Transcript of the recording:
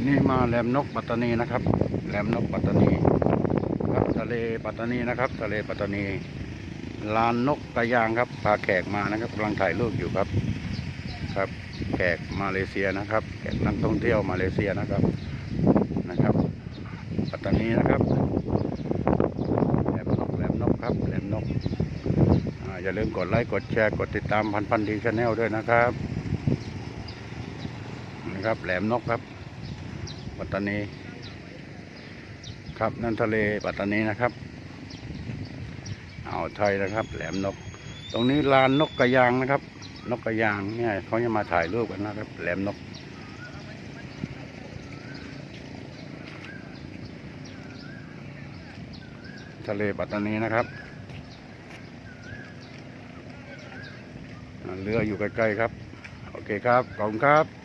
วันนี้มาแหลมนกปัตตานีนะครับ แหลมนกปัตตานีครับทะเลปัตตานีนะครับทะเลปัตตานีลานนกกระยางครับพาแขกมานะครับกำลังถ่ายรูปอยู่ครับ ครับ แขกมาเลเซียนะครับ แขกนักท่องเที่ยวมาเลเซียนะครับนะครับ ปัตตานีนะครับแหลมนกแหลมนกครับแหลมนกอ่าอย่าลืมกดไลค์กดแชร์กดติดตามพันพันดีชาแนลด้วยนะครับนะครับแหลมนกครับ ปัตตานี ครับนั่นทะเลปัตตานีนะครับอ่าวไทยนะครับ แหลมนก ตรงนี้ลานนกกระยางนะครับ นกกระยางเนี่ยเขาจะมาถ่ายรูปกันนะครับ แหลมนกทะเลปัตตานีนะครับ เรืออยู่ใกล้ๆครับ โอเคครับ ขอบคุณครับ